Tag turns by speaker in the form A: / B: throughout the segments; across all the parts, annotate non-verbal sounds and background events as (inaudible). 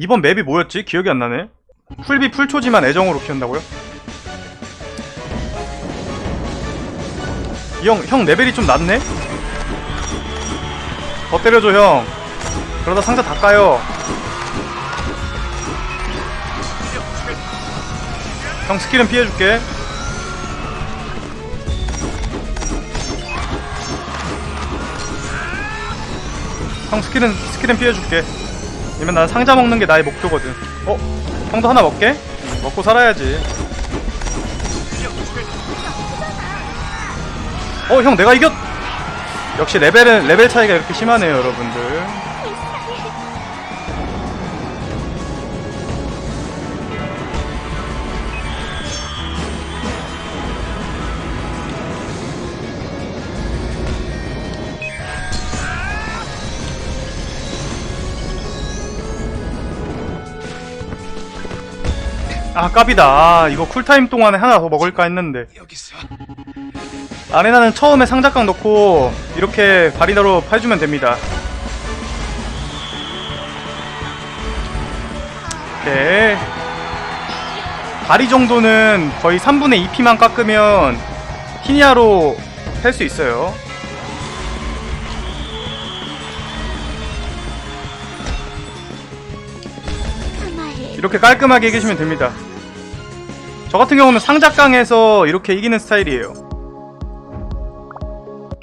A: 이번 맵이 뭐였지? 기억이 안 나네. 풀비 풀초지만 애정으로 키운다고요? 이 형, 형 레벨이 좀 낮네? 더 때려줘, 형. 그러다 상자 다 까요. 형 스킬은 피해줄게. 형 스킬은, 스킬은 피해줄게. 왜냐면 난 상자 먹는 게 나의 목표거든. 어? 형도 하나 먹게? 응, 먹고 살아야지. 어, 형 내가 이겼! 역시 레벨은, 레벨 차이가 이렇게 심하네요, 여러분들. 아, 깝이다. 아, 이거 쿨타임 동안에 하나 더 먹을까 했는데. 아레나는 처음에 상자깡 넣고 이렇게 바리나로 팔주면 됩니다. 오케이. 바리 정도는 거의 3분의 2피만 깎으면 티니아로 팰수 있어요. 이렇게 깔끔하게 이기시면 됩니다. 저 같은 경우는 상자깡에서 이렇게 이기는 스타일이에요.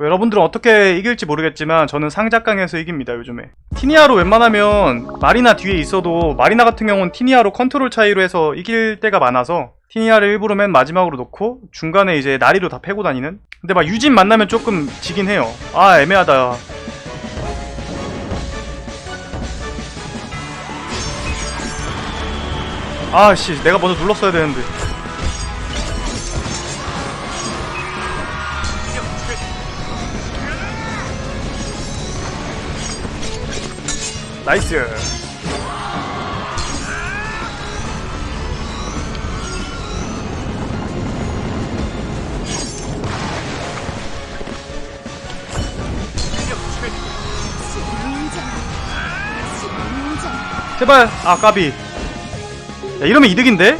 A: 여러분들은 어떻게 이길지 모르겠지만 저는 상자깡에서 이깁니다 요즘에. 티니아로 웬만하면 마리나 뒤에 있어도 마리나 같은 경우는 티니아로 컨트롤 차이로 해서 이길 때가 많아서 티니아를 일부러 맨 마지막으로 놓고 중간에 이제 나리로 다 패고 다니는? 근데 막 유진 만나면 조금 지긴 해요. 아 애매하다. 아씨 내가 먼저 눌렀어야 되는데 나이스. 제발 아 까비. 야 이러면 이득인데?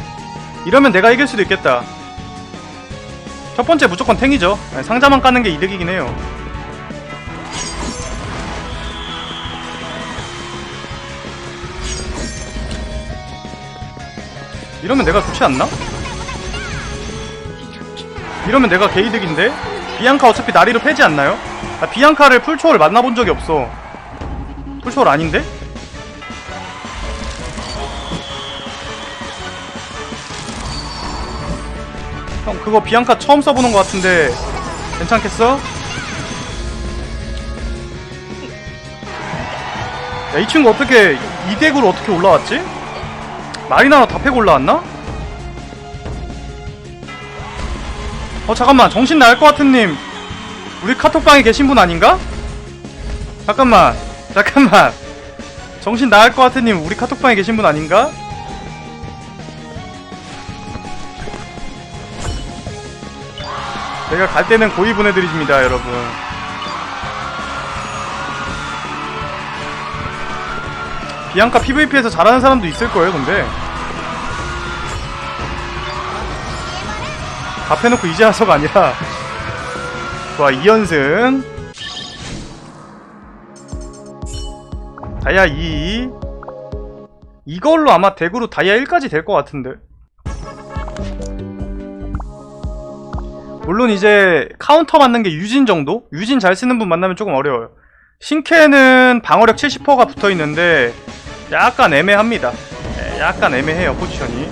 A: 이러면 내가 이길 수도 있겠다. 첫 번째 무조건 탱이죠. 상자만 까는 게 이득이긴 해요 이러면 내가 좋지 않나? 이러면 내가 개이득인데? 비앙카 어차피 나리로 패지 않나요? 아, 비앙카를 풀초월 만나본 적이 없어 풀초월 아닌데? 형 그거 비앙카 처음 써보는 것 같은데 괜찮겠어? 야 이 친구 어떻게 이 덱으로 어떻게 올라왔지? 마리나로 다 패고 올라왔나? 어 잠깐만 정신 나갈 것 같은 님 우리 카톡방에 계신 분 아닌가? 잠깐만 (laughs) 잠깐만 정신 나갈 것 같은 님 우리 카톡방에 계신 분 아닌가? 제가 갈 때는 고이 보내드립니다 여러분 비앙카 PVP에서 잘하는 사람도 있을 거예요 근데 다 패놓고 이제 와서가 아니라 좋아 2연승 다이아 2 이걸로 아마 덱으로 다이아 1까지 될 것 같은데 물론 이제 카운터 맞는 게 유진 정도? 유진 잘 쓰는 분 만나면 조금 어려워요 신캐는 방어력 70%가 붙어 있는데 약간 애매합니다. 네, 약간 애매해요 포지션이.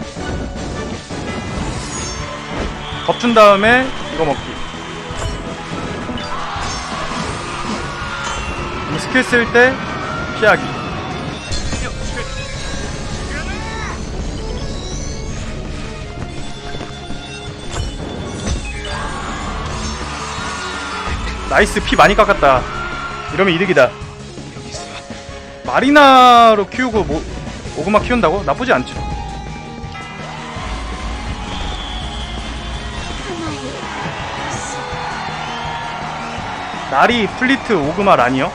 A: 덮준 다음에 이거 먹기. 이 스킬 쓸 때 피하기. 나이스 피 많이 깎았다. 이러면 이득이다. 마리나로 키우고 뭐 오그마 키운다고? 나쁘지 않죠. 나리 플리트 오그마 라니요?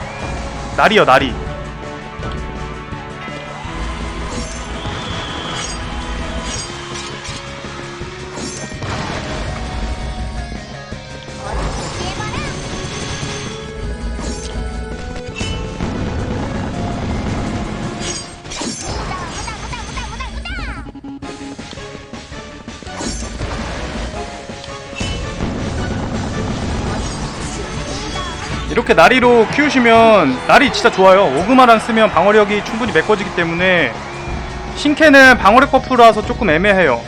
A: 나리요 나리 이렇게 나리로 키우시면 날이 진짜 좋아요. 오그마랑 쓰면 방어력이 충분히 메꿔지기 때문에 신캐는 방어력 버프라서 조금 애매해요.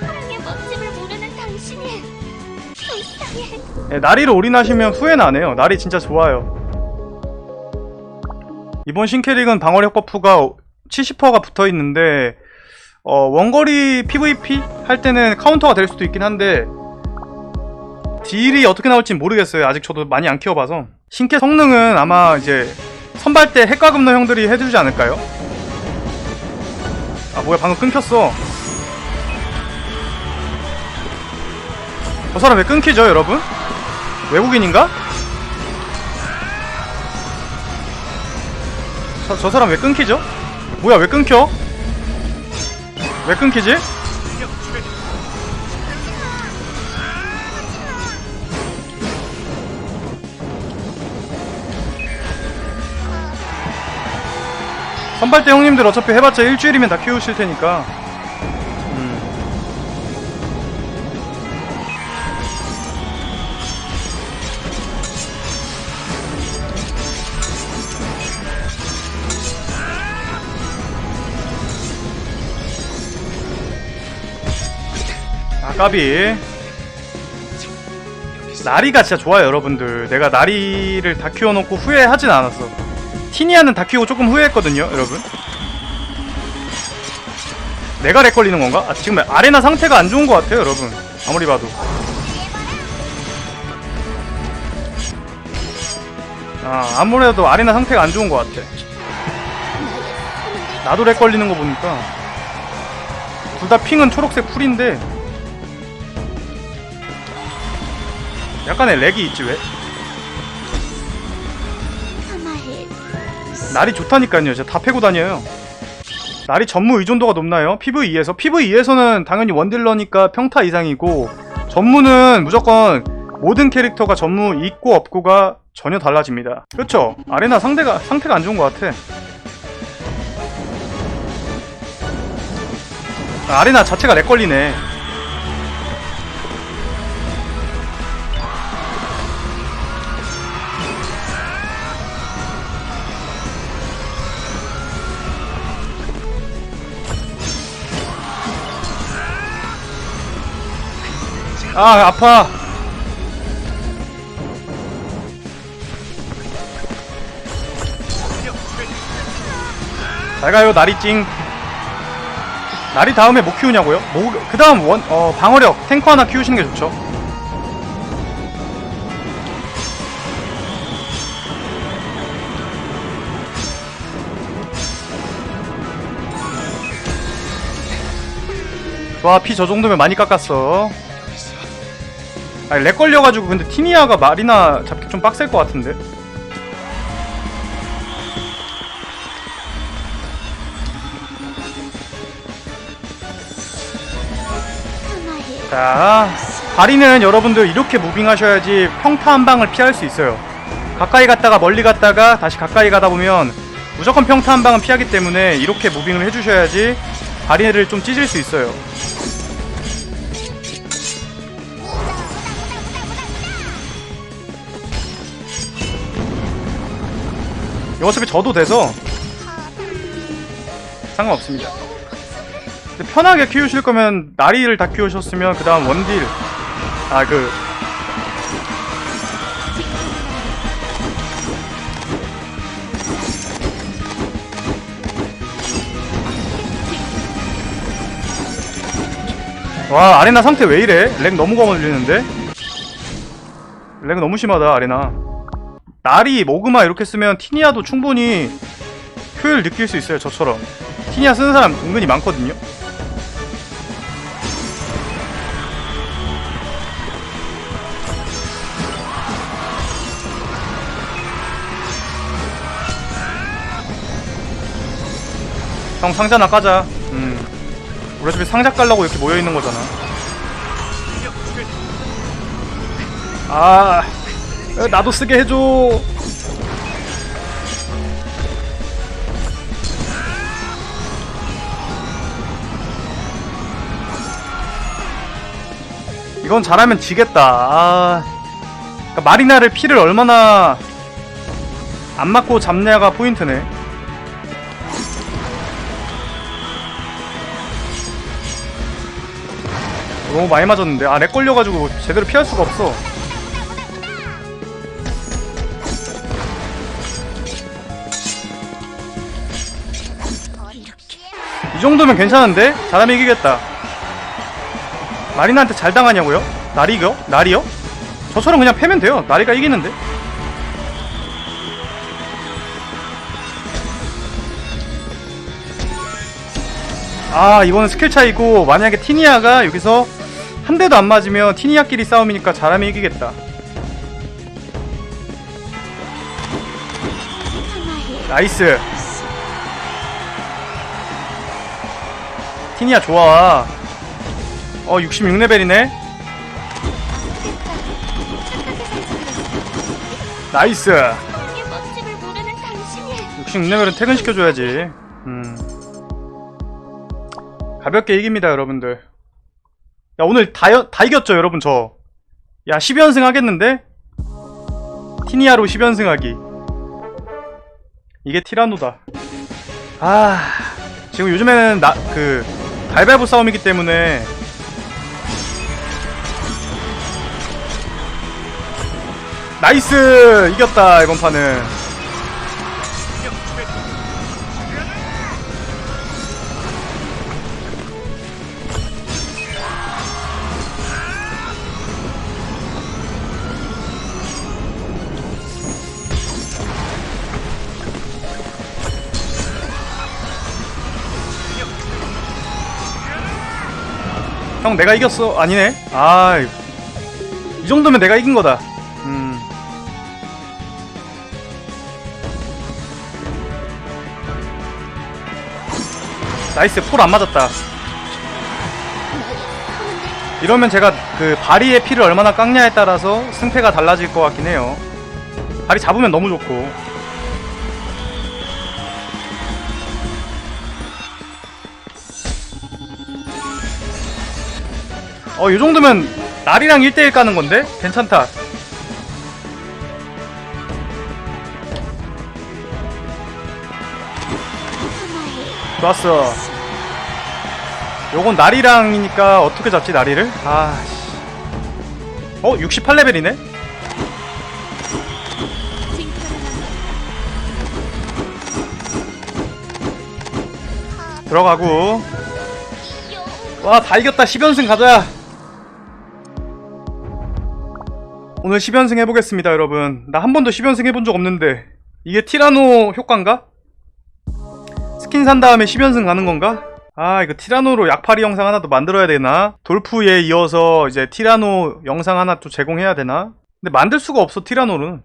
B: 사랑의 멋짐을 모르는 당신이 불쌍해.
A: 네, 나리로 올인하시면 후회는 안 해요. 날이 진짜 좋아요. 이번 신캐릭은 방어력 버프가 70%가 붙어 있는데 어, 원거리 PVP 할 때는 카운터가 될 수도 있긴 한데 딜이 어떻게 나올지 모르겠어요. 아직 저도 많이 안 키워봐서 신캐 성능은 아마 이제 선발 때 핵과 금너 형들이 해주지 않을까요? 아 뭐야 방금 끊겼어. 저 사람 왜 끊기죠, 여러분? 외국인인가? 저, 저 사람 왜 끊기죠? 뭐야 왜 끊겨? 왜 끊기지? 선발대 형님들 어차피 해봤자 일주일이면 다 키우실 테니까 까비. 나리가 진짜 좋아요 여러분들. 내가 나리를 다 키워놓고 후회하진 않았어. 티니아는 다 키우고 조금 후회했거든요 여러분. 내가 렉 걸리는 건가? 아, 지금 아레나 상태가 안 좋은 것 같아요 여러분. 아무리 봐도. 아 아무래도 아레나 상태가 안 좋은 것 같아. 나도 렉 걸리는 거 보니까. 둘 다 핑은 초록색 풀인데 약간의 렉이 있지 왜? 날이 좋다니까요. 제가 다 패고 다녀요. 날이 전무 의존도가 높나요? PVE에서? PVE에서는 당연히 원딜러니까 평타 이상이고 전무는 무조건 모든 캐릭터가 전무 있고 없고가 전혀 달라집니다. 그렇죠? 아레나 상대가 상태가 안 좋은 것 같아. 아, 아레나 자체가 렉 걸리네. 아 아파. 잘 가요 나리찡. 나리 다음에 뭐 키우냐고요? 뭐, 그 다음 원, 어, 방어력, 탱커 하나 키우시는 게 좋죠. 와, 피 저 정도면 많이 깎았어. 아니, 렉 걸려가지고, 근데 티니아가 마리나 잡기 좀 빡셀 것 같은데? 자, 다리는 여러분들 이렇게 무빙하셔야지 평타 한 방을 피할 수 있어요. 가까이 갔다가 멀리 갔다가 다시 가까이 가다 보면 무조건 평타 한 방은 피하기 때문에 이렇게 무빙을 해주셔야지 다리를 좀 찢을 수 있어요. 어차피 져도 돼서 상관없습니다. 근데 편하게 키우실 거면 나리를 다 키우셨으면 그 다음 원딜 아 그 와 아레나 상태 왜 이래? 렉 너무 거슬리는데? 렉 너무 심하다 아레나 나리 모그마 이렇게 쓰면 티니아도 충분히 효율 느낄 수 있어요 저처럼 티니아 쓰는 사람 은근히 많거든요 형 상자나 까자. 음. 우리 집에 상자 깔라고 이렇게 모여 있는 거잖아. 아, 에, 나도 쓰게 해줘. 이건 잘하면 지겠다. 아, 그러니까 마리나를 피를 얼마나 안 맞고 잡냐가 포인트네. 너무 많이 맞았는데 아 렉 걸려가지고 제대로 피할 수가 없어.
B: 이
A: 정도면 괜찮은데? 잘하면 이기겠다. 마리나한테 잘 당하냐고요? 나리요? 나리요? 저처럼 그냥 패면 돼요. 나리가 이기는데? 아, 이거는 스킬 차이고, 만약에 티니아가 여기서 한 대도 안 맞으면 티니아끼리 싸움이니까 잘하면 이기겠다. 나이스. 티니아 좋아. 어, 66레벨이네. 나이스.
B: 사랑의 멋짐을 모르는 당신이
A: 66레벨은 퇴근시켜줘야지. 음. 가볍게 이깁니다, 여러분들. 야, 오늘 다, 여- 다 이겼죠, 여러분, 저. 야, 10연승 하겠는데? 티니아로 10연승 하기. 이게 티라노다. 아, 지금 요즘에는 나, 그, 갈발보 싸움이기 때문에. 나이스! 이겼다, 이번 판은. 형 내가 이겼어. 아니네. 아 이. 정도면 내가 이긴 거다. 음. 나이스 폴 안 맞았다. 이러면 제가 그 바리의 피를 얼마나 깎냐에 따라서 승패가 달라질 것 같긴 해요. 바리 잡으면 너무 좋고 어, 이 정도면 날이랑 1대1 까는 건데? 괜찮다. 좋았어. 요건 날이랑이니까 어떻게 잡지, 날이를? 아, 씨. 어, 68레벨이네? 들어가고. 와, 다 이겼다. 10연승 가자. 오늘 10연승 해보겠습니다, 여러분. 나 한 번도 10연승 해본 적 없는데. 이게 티라노 효과인가? 스킨 산 다음에 10연승 가는 건가? 아, 이거 티라노로 약팔이 영상 하나 더 만들어야 되나? 돌프에 이어서 이제 티라노 영상 하나 또 제공해야 되나? 근데 만들 수가 없어, 티라노는.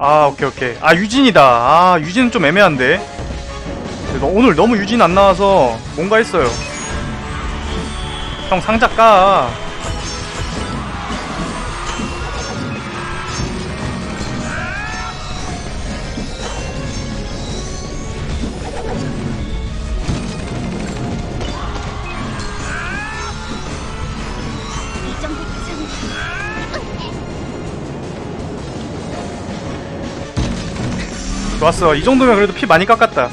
A: 아, 오케이, 오케이. 아, 유진이다. 아, 유진은 좀 애매한데. 오늘 너무 유진 안 나와서 뭔가 했어요. 형 상자 까. 좋았어. 이 정도면 그래도 피 많이 깎았다.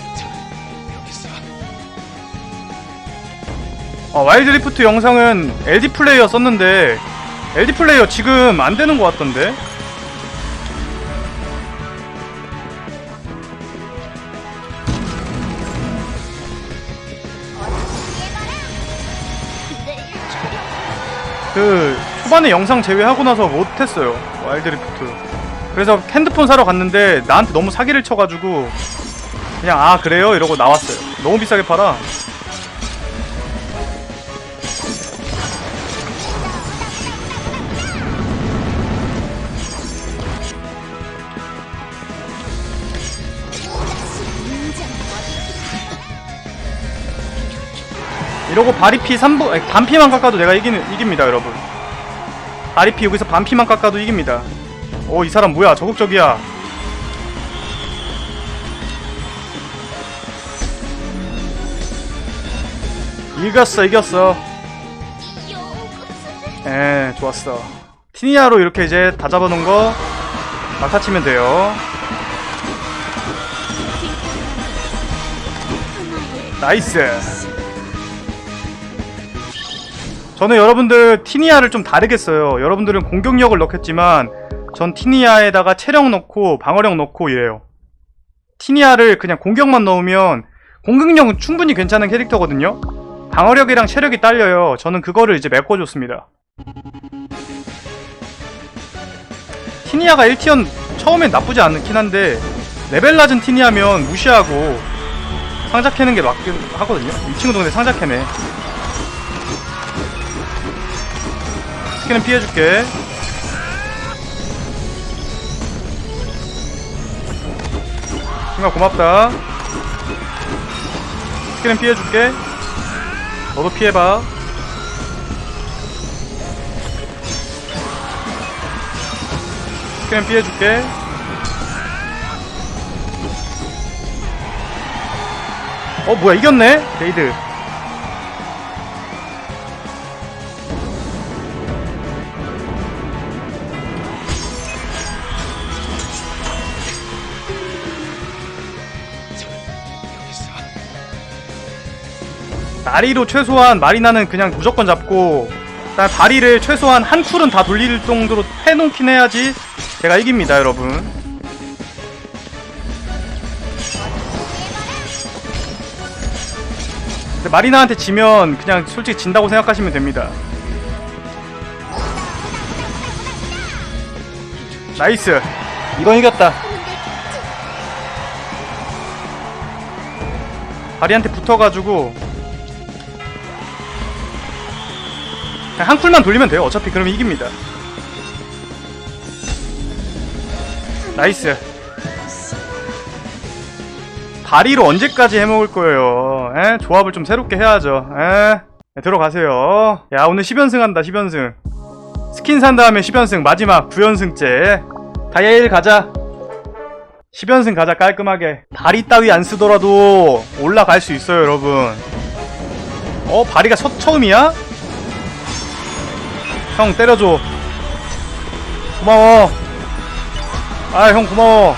A: 어, 와일드 리프트 영상은 LD 플레이어 썼는데 LD 플레이어 지금 안 되는 것 같던데. 내그 초반에 영상 제외하고 나서 못했어요. 와일드 리프트. 그래서 핸드폰 사러 갔는데 나한테 너무 사기를 쳐가지고 그냥 아 그래요 이러고 나왔어요. 너무 비싸게 팔아. 이러고 바리피 3부 아니, 반피만 깎아도 내가 이기는 이깁니다 여러분 바리피 여기서 반피만 깎아도 이깁니다 오 이 사람 뭐야 적극적이야 이겼어 이겼어 에 좋아 좋았어. 티니아로 이렇게 이제 다 잡아놓은 거 막타 치면 돼요. 나이스. 저는 여러분들 티니아를 좀 다르게 써요. 여러분들은 공격력을 넣겠지만 전 티니아에다가 체력 넣고 방어력 넣고 이래요. 티니아를 그냥 공격만 넣으면 공격력은 충분히 괜찮은 캐릭터거든요. 방어력이랑 체력이 딸려요. 저는 그거를 이제 메꿔줬습니다. 티니아가 1티언 처음엔 나쁘지 않긴 한데 레벨 낮은 티니아면 무시하고 상자 캐는 게 맞긴 하거든요. 이 친구도 근데 상자 캐네. 스킬은 피해줄게. 친구가 고맙다. 스킬은 피해줄게. 너도 피해봐. 스킬은 피해줄게. 어 뭐야 이겼네 레이드 다리로 최소한 마리나는 그냥 무조건 잡고 일단 다리를 최소한 한 쿨은 다 돌릴 정도로 해놓긴 해야지 제가 이깁니다 여러분 근데 마리나한테 지면 그냥 솔직히 진다고 생각하시면 됩니다. 나이스. 이건 이겼다. 다리한테 붙어가지고 한 쿨만 돌리면 돼요. 어차피 그러면 이깁니다. 나이스. 다리로 언제까지 해먹을 거예요? 에? 조합을 좀 새롭게 해야죠. 에? 네, 들어가세요. 야 오늘 10연승 한다 10연승. 스킨 산 다음에 10연승 마지막 9연승째. 다이아 1 가자. 10연승 가자 깔끔하게. 다리 따위 안 쓰더라도 올라갈 수 있어요 여러분. 어 바리가 첫, 처음이야? 형 때려줘. 고마워. 아 형 고마워.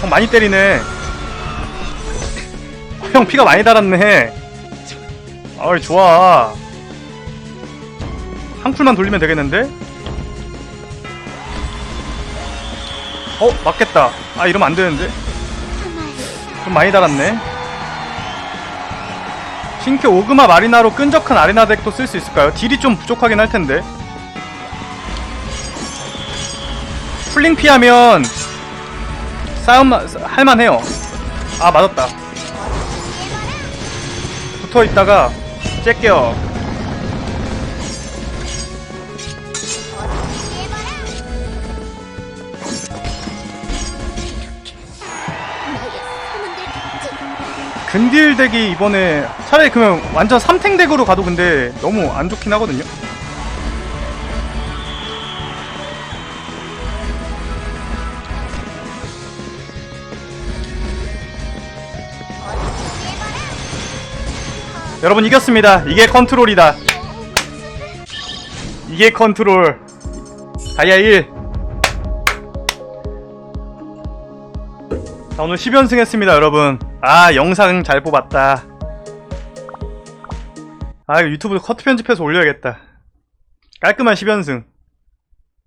A: 형 많이 때리네. 형 피가 많이 달았네. 어이 좋아. 한 쿨만 돌리면 되겠는데? 어 맞겠다. 아 이러면 안 되는데. 좀 많이 달았네. 싱크 오그마 마리나로 끈적한 아레나 덱도 쓸 수 있을까요? 딜이 좀 부족하긴 할 텐데. 풀링 피하면 싸움 할만해요. 아 맞았다. 붙어 있다가 째껴. 근딜 덱이 이번에 차라리 그러면 완전 3탱 덱으로 가도 근데 너무 안 좋긴 하거든요. 여러분 이겼습니다. 이게 컨트롤이다. 이게 컨트롤. 다이아 1. 자, 오늘 10연승 했습니다, 여러분. 아, 영상 잘 뽑았다. 아, 이거 유튜브 커트 편집해서 올려야겠다. 깔끔한 10연승.